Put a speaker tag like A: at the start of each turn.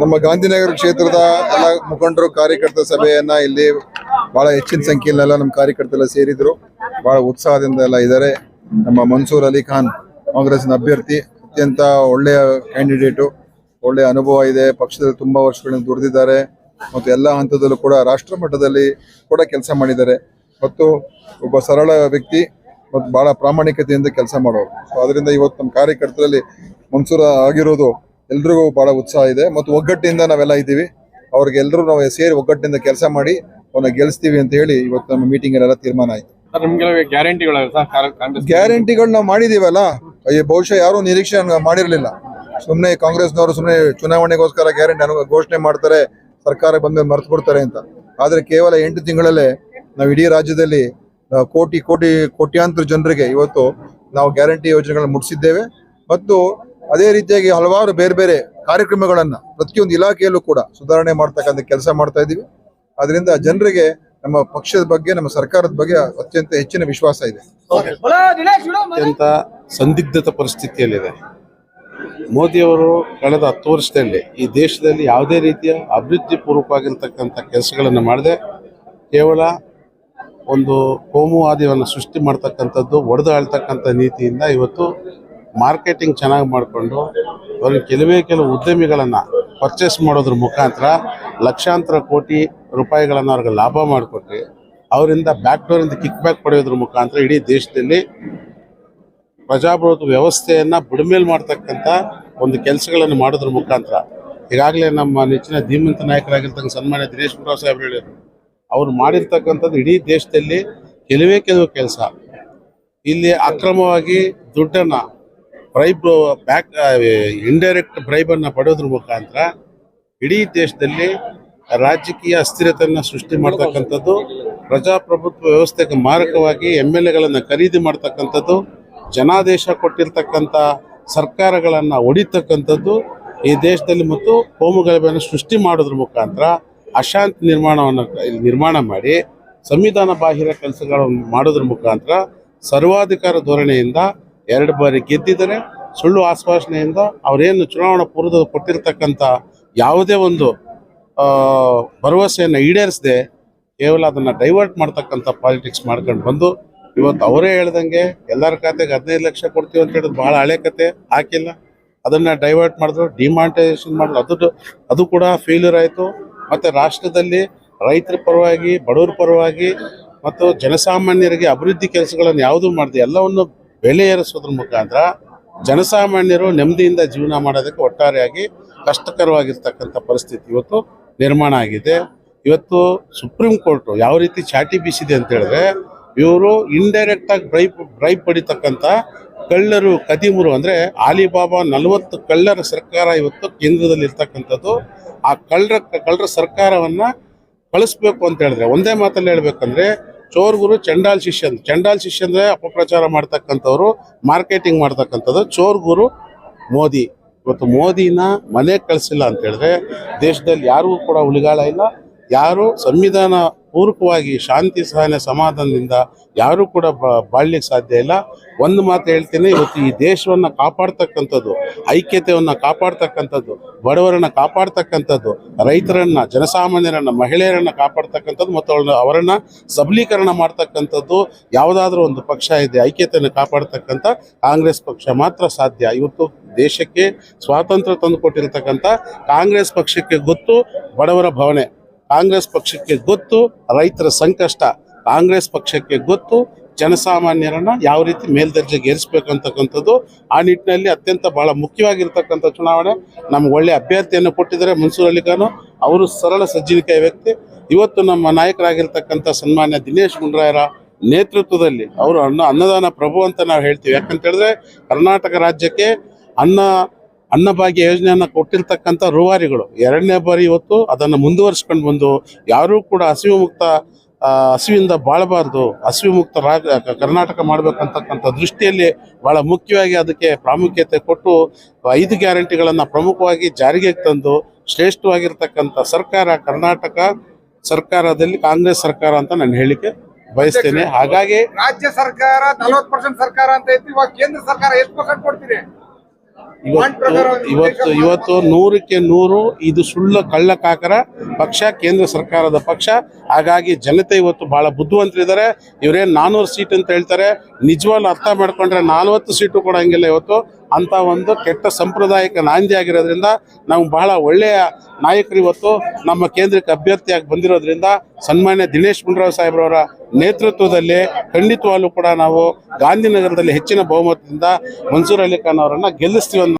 A: ನಮ್ಮ ಗಾಂಧಿನಗರ ಕ್ಷೇತ್ರದ ಎಲ್ಲ ಮುಖಂಡರು ಕಾರ್ಯಕರ್ತರ ಸಭೆಯನ್ನ ಇಲ್ಲಿ ಬಹಳ ಹೆಚ್ಚಿನ ಸಂಖ್ಯೆಯಲ್ಲೆಲ್ಲ ನಮ್ಮ ಕಾರ್ಯಕರ್ತರೆಲ್ಲ ಸೇರಿದ್ರು. ಬಹಳ ಉತ್ಸಾಹದಿಂದ ಎಲ್ಲ ಇದ್ದಾರೆ ನಮ್ಮ ಮನ್ಸೂರ್ ಅಲಿ ಖಾನ್ ಕಾಂಗ್ರೆಸ್ನ ಅಭ್ಯರ್ಥಿ, ಅತ್ಯಂತ ಒಳ್ಳೆಯ ಕ್ಯಾಂಡಿಡೇಟು ಒಳ್ಳೆಯ ಅನುಭವ ಇದೆ. ಪಕ್ಷದಲ್ಲಿ ತುಂಬಾ ವರ್ಷಗಳಿಂದ ದುಡಿದಿದ್ದಾರೆ. ಮತ್ತು ಎಲ್ಲ ಹಂತದಲ್ಲೂ ಕೂಡ ರಾಷ್ಟ್ರ ಮಟ್ಟದಲ್ಲಿ ಕೂಡ ಕೆಲಸ ಮಾಡಿದ್ದಾರೆ. ಮತ್ತು ಒಬ್ಬ ಸರಳ ವ್ಯಕ್ತಿ ಮತ್ತು ಬಹಳ ಪ್ರಾಮಾಣಿಕತೆಯಿಂದ ಕೆಲಸ ಮಾಡೋರು. ಸೊ, ಅದರಿಂದ ಇವತ್ತು ನಮ್ಮ ಕಾರ್ಯಕರ್ತರಲ್ಲಿ ಮನ್ಸೂರ ಆಗಿರೋದು ಎಲ್ರಿಗೂ ಬಹಳ ಉತ್ಸಾಹ ಇದೆ ಮತ್ತು ಒಗ್ಗಟ್ಟಿನಿಂದ ನಾವೆಲ್ಲ ಇದ್ದೀವಿ. ಅವ್ರಿಗೆ ಎಲ್ಲರೂ ನಾವು ಸೇರಿ ಒಗ್ಗಟ್ಟಿನಿಂದ ಕೆಲಸ ಮಾಡಿ ಅವನ್ನ ಗೆಲ್ಲಿಸ್ತೀವಿ ಅಂತ ಹೇಳಿ ಇವತ್ತು ನಮ್ಮ ಮೀಟಿಂಗ್ ಎಲ್ಲ ತೀರ್ಮಾನ ಆಯ್ತು.
B: ಗ್ಯಾರಂಟಿಗಳು
A: ನಾವು ಮಾಡಿದೀವಲ್ಲ? ಅಯ್ಯೋ ಬಹುಶಃ ಯಾರು ನಿರೀಕ್ಷೆ ಮಾಡಿರಲಿಲ್ಲ. ಸುಮ್ಮನೆ ಕಾಂಗ್ರೆಸ್ನವರು ಸುಮ್ಮನೆ ಚುನಾವಣೆಗೋಸ್ಕರ ಗ್ಯಾರಂಟಿ ಅನು ಘೋಷಣೆ ಮಾಡ್ತಾರೆ ಸರ್ಕಾರ ಬಂದ ಮರೆತು ಬಿಡ್ತಾರೆ ಅಂತ. ಆದ್ರೆ ಕೇವಲ ಎಂಟು ತಿಂಗಳಲ್ಲೇ ನಾವು ಇಡೀ ರಾಜ್ಯದಲ್ಲಿ ಕೋಟಿ ಕೋಟಿ ಕೋಟ್ಯಾಂತರ ಜನರಿಗೆ ಇವತ್ತು ನಾವು ಗ್ಯಾರಂಟಿ ಯೋಜನೆಗಳನ್ನು ಮುಟ್ಟಿಸಿದ್ದೇವೆ ಮತ್ತು ಅದೇ ರೀತಿಯಾಗಿ ಹಲವಾರು ಬೇರೆ ಬೇರೆ ಕಾರ್ಯಕ್ರಮಗಳನ್ನು ಪ್ರತಿಯೊಂದು ಇಲಾಖೆಯಲ್ಲೂ ಕೂಡ ಸುಧಾರಣೆ ಮಾಡ್ತಕ್ಕಂಥ ಕೆಲಸ ಮಾಡ್ತಾ ಇದ್ದೀವಿ ಅದರಿಂದ ಜನರಿಗೆ ನಮ್ಮ ಪಕ್ಷದ ಬಗ್ಗೆ ನಮ್ಮ ಸರ್ಕಾರದ ಬಗ್ಗೆ ಅತ್ಯಂತ ಹೆಚ್ಚಿನ ವಿಶ್ವಾಸ ಇದೆ.
C: ಅತ್ಯಂತ ಸಂದಿಗ್ಧತ ಪರಿಸ್ಥಿತಿಯಲ್ಲಿದೆ ಮೋದಿಯವರು ಕಳೆದ ಹತ್ತು ವರ್ಷದಲ್ಲಿ ಈ ದೇಶದಲ್ಲಿ ಯಾವುದೇ ರೀತಿಯ ಅಭಿವೃದ್ಧಿ ಪೂರ್ವಕವಾಗಿರ್ತಕ್ಕಂಥ ಕೆಲಸಗಳನ್ನು ಮಾಡದೆ ಕೇವಲ ಒಂದು ಕೋಮುವಾದಿಯನ್ನು ಸೃಷ್ಟಿ ಮಾಡ್ತಕ್ಕಂಥದ್ದು ಒಡೆದು ಆಳ್ತಕ್ಕಂಥ ನೀತಿಯಿಂದ ಇವತ್ತು ಮಾರ್ಕೆಟಿಂಗ್ ಚೆನ್ನಾಗಿ ಮಾಡಿಕೊಂಡು ಅವ್ರಿಗೆ ಕೆಲವೇ ಕೆಲವು ಉದ್ಯಮಿಗಳನ್ನು ಪರ್ಚೇಸ್ ಮಾಡೋದ್ರ ಮುಖಾಂತರ ಲಕ್ಷಾಂತರ ಕೋಟಿ ರೂಪಾಯಿಗಳನ್ನು ಅವ್ರಿಗೆ ಲಾಭ ಮಾಡಿಕೊಟ್ಟು ಅವರಿಂದ ಬ್ಯಾಕ್ ಡೋರಿಂದ ಕಿಕ್ ಬ್ಯಾಕ್ ಪಡೆಯೋದ್ರ ಮುಖಾಂತರ ಇಡೀ ದೇಶದಲ್ಲಿ ಪ್ರಜಾಪ್ರಭುತ್ವ ವ್ಯವಸ್ಥೆಯನ್ನು ಬುಡಮೇಲ್ ಮಾಡ್ತಕ್ಕಂಥ ಒಂದು ಕೆಲಸಗಳನ್ನು ಮಾಡೋದ್ರ ಮುಖಾಂತರ ಈಗಾಗಲೇ ನಮ್ಮ ನೆಚ್ಚಿನ ಧೀಮಂತ ನಾಯಕರಾಗಿರ್ತಕ್ಕಂಥ ಸನ್ಮಾನ್ಯ ದಿನೇಶ್ ಗುಂಡೂರಾವ್ ಸಾಹೇಬ್ರು ಹೇಳಿದರು. ಅವ್ರು ಮಾಡಿರ್ತಕ್ಕಂಥದ್ದು ಇಡೀ ದೇಶದಲ್ಲಿ ಕೆಲವೇ ಕೆಲವು ಕೆಲಸ. ಇಲ್ಲಿ ಅಕ್ರಮವಾಗಿ ದುಡ್ಡನ್ನ ಬ್ರೈಬ್ ಬ್ಯಾಕ್ ಇಂಡೈರೆಕ್ಟ್ ಬ್ರೈಬನ್ನು ಪಡೆಯೋದ್ರ ಮುಖಾಂತರ ಇಡೀ ದೇಶದಲ್ಲಿ ರಾಜಕೀಯ ಅಸ್ಥಿರತೆಯನ್ನು ಸೃಷ್ಟಿ ಮಾಡ್ತಕ್ಕಂಥದ್ದು, ಪ್ರಜಾಪ್ರಭುತ್ವ ವ್ಯವಸ್ಥೆಗೆ ಮಾರಕವಾಗಿ ಎಂ ಎಲ್ ಎಗಳನ್ನು ಖರೀದಿ ಮಾಡ್ತಕ್ಕಂಥದ್ದು, ಜನಾದೇಶ ಕೊಟ್ಟಿರ್ತಕ್ಕಂಥ ಸರ್ಕಾರಗಳನ್ನು ಒಡಿತಕ್ಕಂಥದ್ದು ಈ ದೇಶದಲ್ಲಿ ಮತ್ತು ಕೋಮುಗಲಭೆಯನ್ನು ಸೃಷ್ಟಿ ಮಾಡೋದ್ರ ಮುಖಾಂತರ ಅಶಾಂತಿ ನಿರ್ಮಾಣವನ್ನು ನಿರ್ಮಾಣ ಮಾಡಿ, ಸಂವಿಧಾನ ಬಾಹಿರ ಕೆಲಸಗಳನ್ನು ಮಾಡೋದ್ರ ಮುಖಾಂತರ ಸರ್ವಾಧಿಕಾರ ಧೋರಣೆಯಿಂದ ಎರಡು ಬಾರಿ ಗೆದ್ದಿದ್ದಾರೆ ಸುಳ್ಳು ಆಶ್ವಾಸನೆಯಿಂದ ಅವರೇನು ಚುನಾವಣಾ ಪೂರ್ವದ ಕೊಟ್ಟಿರ್ತಕ್ಕಂಥ ಯಾವುದೇ ಒಂದು ಭರವಸೆಯನ್ನು ಈಡೇರಿಸದೆ ಕೇವಲ ಅದನ್ನು ಡೈವರ್ಟ್ ಮಾಡ್ತಕ್ಕಂಥ ಪಾಲಿಟಿಕ್ಸ್ ಮಾಡ್ಕೊಂಡು ಬಂದು ಇವತ್ತು ಅವರೇ ಹೇಳ್ದಂಗೆ ಎಲ್ಲರ ಖಾತೆಗೆ ಹದಿನೈದು ಲಕ್ಷ ಕೊಡ್ತೀವಿ ಅಂತ ಹೇಳಿದ್ರು ಭಾಳ ಹಳೆ ಕತೆ, ಹಾಕಿಲ್ಲ. ಅದನ್ನ ಡೈವರ್ಟ್ ಮಾಡಿದ್ರು ಡಿಮಾನಿಟೈಸೇಷನ್ ಮಾಡಿದ್ರು, ಅದು ಅದು ಕೂಡ ಫೇಲ್ಯೂರ್ ಆಯಿತು. ಮತ್ತೆ ರಾಷ್ಟ್ರದಲ್ಲಿ ರೈತರ ಪರವಾಗಿ, ಬಡವರ ಪರವಾಗಿ ಮತ್ತು ಜನಸಾಮಾನ್ಯರಿಗೆ ಅಭಿವೃದ್ಧಿ ಕೆಲಸಗಳನ್ನು ಯಾವುದೂ ಮಾಡಿದೆ ಎಲ್ಲವನ್ನು ಬೆಲೆ ಏರಿಸೋದ್ರ ಮುಖಾಂತರ ಜನಸಾಮಾನ್ಯರು ನೆಮ್ಮದಿಯಿಂದ ಜೀವನ ಮಾಡೋದಕ್ಕೆ ಒಟ್ಟಾರೆಯಾಗಿ ಕಷ್ಟಕರವಾಗಿರ್ತಕ್ಕಂಥ ಪರಿಸ್ಥಿತಿ ಇವತ್ತು ನಿರ್ಮಾಣ ಆಗಿದೆ. ಇವತ್ತು ಸುಪ್ರೀಂ ಕೋರ್ಟ್ ಯಾವ ರೀತಿ ಚಾಟಿ ಬೀಸಿದೆ ಅಂತ ಹೇಳಿದ್ರೆ, ಇವರು ಇಂಡೈರೆಕ್ಟ್ ಆಗಿ ಬ್ರೈಪ್ ಬ್ರೈಪ್ ಪಡಿತಕ್ಕಂಥ ಕಳ್ಳರು, ಕದಿಮುರು ಅಂದ್ರೆ ಆಲಿಬಾಬಾ ನಲವತ್ತು ಕಳ್ಳರ ಸರ್ಕಾರ ಇವತ್ತು ಕೇಂದ್ರದಲ್ಲಿ ಇರ್ತಕ್ಕಂಥದ್ದು. ಆ ಕಳ್ಳರ ಕಳ್ಳರ ಸರ್ಕಾರವನ್ನ ಕಳಿಸ್ಬೇಕು ಅಂತ ಹೇಳಿದ್ರೆ, ಒಂದೇ ಮಾತಲ್ಲಿ ಹೇಳ್ಬೇಕಂದ್ರೆ ಚೋರ್ ಗುರು ಚಂಡಾಲ್ ಶಿಷ್ಯ ಚಂಡಾಲ್ ಶಿಷ್ಯ ಅಂದ್ರೆ ಅಪಪ್ರಚಾರ ಮಾಡ್ತಕ್ಕಂಥವ್ರು, ಮಾರ್ಕೆಟಿಂಗ್ ಮಾಡ್ತಕ್ಕಂಥದ್ದು ಚೋರ್ ಗುರು ಮೋದಿ. ಇವತ್ತು ಮೋದಿನ ಮನೆಗೆ ಕಳಿಸಿಲ್ಲ ಅಂತ ಹೇಳಿದ್ರೆ ದೇಶದಲ್ಲಿ ಯಾರಿಗೂ ಕೂಡ ಉಳಿಗಾಲ ಇಲ್ಲ ಯಾರು ಸಂವಿಧಾನ ಪೂರ್ವಕವಾಗಿ ಶಾಂತಿ, ಸಹನೆ, ಸಮಾಧಾನದಿಂದ ಯಾರೂ ಕೂಡ ಬಾಳ್ಲಿಕ್ಕೆ ಸಾಧ್ಯ ಇಲ್ಲ. ಒಂದು ಮಾತು ಹೇಳ್ತೇನೆ, ಇವತ್ತು ಈ ದೇಶವನ್ನ ಕಾಪಾಡ್ತಕ್ಕಂಥದ್ದು, ಐಕ್ಯತೆಯನ್ನು ಕಾಪಾಡ್ತಕ್ಕಂಥದ್ದು, ಬಡವರನ್ನ ಕಾಪಾಡ್ತಕ್ಕಂಥದ್ದು, ರೈತರನ್ನ, ಜನಸಾಮಾನ್ಯರನ್ನ, ಮಹಿಳೆಯರನ್ನ ಕಾಪಾಡ್ತಕ್ಕಂಥದ್ದು ಮತ್ತು ಅವ್ರನ್ನ, ಅವರನ್ನ ಸಬಲೀಕರಣ ಮಾಡ್ತಕ್ಕಂಥದ್ದು ಯಾವುದಾದ್ರೂ ಒಂದು ಪಕ್ಷ ಇದೆ, ಐಕ್ಯತೆಯನ್ನು ಕಾಪಾಡ್ತಕ್ಕಂಥ ಕಾಂಗ್ರೆಸ್ ಪಕ್ಷ ಮಾತ್ರ ಸಾಧ್ಯ. ಇವತ್ತು ದೇಶಕ್ಕೆ ಸ್ವಾತಂತ್ರ್ಯ ತಂದುಕೊಟ್ಟಿರ್ತಕ್ಕಂಥ ಕಾಂಗ್ರೆಸ್ ಪಕ್ಷಕ್ಕೆ ಗೊತ್ತು ಬಡವರ ಭವನೆ. ಕಾಂಗ್ರೆಸ್ ಪಕ್ಷಕ್ಕೆ ಗೊತ್ತು, ರೈತರ ಸಂಕಷ್ಟ ಕಾಂಗ್ರೆಸ್ ಪಕ್ಷಕ್ಕೆ ಗೊತ್ತು, ಜನಸಾಮಾನ್ಯರನ್ನ ಯಾವ ರೀತಿ ಮೇಲ್ದರ್ಜೆಗೆ ಏರಿಸಬೇಕಂತಕ್ಕಂಥದ್ದು ಆ ನಿಟ್ಟಿನಲ್ಲಿ ಅತ್ಯಂತ ಬಹಳ ಮುಖ್ಯವಾಗಿರ್ತಕ್ಕಂಥ ಚುನಾವಣೆ. ನಮ್ಗೆ ಒಳ್ಳೆ ಅಭ್ಯರ್ಥಿಯನ್ನು ಕೊಟ್ಟಿದ್ದಾರೆ ಮನ್ಸೂರ್ ಅಲಿಖಾನು. ಅವರು ಸರಳ ಸಜ್ಜನಿಕೆಯ ವ್ಯಕ್ತಿ. ಇವತ್ತು ನಮ್ಮ ನಾಯಕರಾಗಿರ್ತಕ್ಕಂಥ ಸನ್ಮಾನ್ಯ ದಿನೇಶ್ ಗುಂಡ್ರಾಯರ ನೇತೃತ್ವದಲ್ಲಿ ಅವರು ಅನ್ನ ಅನ್ನದಾನ ಪ್ರಭು ಅಂತ ನಾವು ಹೇಳ್ತೀವಿ. ಯಾಕಂತ ಹೇಳಿದ್ರೆ ಕರ್ನಾಟಕ ರಾಜ್ಯಕ್ಕೆ ಅನ್ನ ಅನ್ನಭಾಗ್ಯ ಯೋಜನೆಯನ್ನ ಕೊಟ್ಟಿರ್ತಕ್ಕಂಥ ರೂವಾರಿಗಳು. ಎರಡನೇ ಬಾರಿ ಇವತ್ತು ಅದನ್ನು ಮುಂದುವರಿಸ್ಕೊಂಡು ಬಂದು ಯಾರೂ ಕೂಡ ಹಸಿವು ಮುಕ್ತ ಹಸಿವಿಂದ ಬಾಳಬಾರ್ದು ಹಸಿವು ಮುಕ್ತ ರಾಜ ಕರ್ನಾಟಕ ಮಾಡಬೇಕಂತಕ್ಕಂಥ ದೃಷ್ಟಿಯಲ್ಲಿ ಬಹಳ ಮುಖ್ಯವಾಗಿ ಅದಕ್ಕೆ ಪ್ರಾಮುಖ್ಯತೆ ಕೊಟ್ಟು ಐದು ಗ್ಯಾರಂಟಿಗಳನ್ನು ಪ್ರಮುಖವಾಗಿ ಜಾರಿಗೆ ತಂದು ಶ್ರೇಷ್ಠವಾಗಿರ್ತಕ್ಕಂಥ ಸರ್ಕಾರ ಕರ್ನಾಟಕ ಸರ್ಕಾರದಲ್ಲಿ ಕಾಂಗ್ರೆಸ್ ಸರ್ಕಾರ ಅಂತ ನಾನು ಹೇಳಿಕೆ ಬಯಸ್ತೇನೆ. ಹಾಗಾಗಿ
D: ರಾಜ್ಯ ಸರ್ಕಾರ ನಲವತ್ತು ಪರ್ಸೆಂಟ್ ಸರ್ಕಾರ ಅಂತ ಇತ್ತು ಇವಾಗ ಕೇಂದ್ರ ಸರ್ಕಾರ ಎಷ್ಟು ಪರ್ಸೆಂಟ್ ಕೊಡ್ತೀರಿ?
C: ಇವತ್ತು ಇವತ್ತು ಇವತ್ತು ನೂರಕ್ಕೆ ನೂರು ಇದು ಸುಳ್ಳು ಕಳ್ಳ ಕಾಕರ ಪಕ್ಷ ಕೇಂದ್ರ ಸರ್ಕಾರದ ಪಕ್ಷ. ಹಾಗಾಗಿ ಜನತೆ ಇವತ್ತು ಬಹಳ ಬುದ್ಧಿವಂತರಿದ್ದಾರೆ. ಇವರೇನು ನಾನೂರು ಸೀಟ್ ಅಂತ ಹೇಳ್ತಾರೆ. ನಿಜವಾಗ್ಲೂ ಅರ್ಥ ಮಾಡ್ಕೊಂಡ್ರೆ ನಲ್ವತ್ತು ಸೀಟು ಕೊಡೋಂಗಿಲ್ಲ ಇವತ್ತು. ಅಂತ ಒಂದು ಕೆಟ್ಟ ಸಾಂಪ್ರದಾಯಿಕ ನಾಂದಿ ಆಗಿರೋದ್ರಿಂದ ನಾವು ಬಹಳ ಒಳ್ಳೆಯ ನಾಯಕರು ಇವತ್ತು. ನಮ್ಮ ಕೇಂದ್ರಕ್ಕೆ ಅಭ್ಯರ್ಥಿಯಾಗಿ ಬಂದಿರೋದ್ರಿಂದ ಸನ್ಮಾನ್ಯ ದಿನೇಶ್ ಗುಂಡೂರಾವ್ ಸಾಹೇಬ್ರವರ ನೇತೃತ್ವದಲ್ಲಿ ಖಂಡಿತವಾಗ್ಲೂ ಕೂಡ ನಾವು ಗಾಂಧಿನಗರದಲ್ಲಿ ಹೆಚ್ಚಿನ ಬಹುಮತದಿಂದ ಮನ್ಸೂರ್ ಅಲಿ ಖಾನ್ ಅವರನ್ನ ಗೆಲ್ಲಿಸ್ತೀವಿ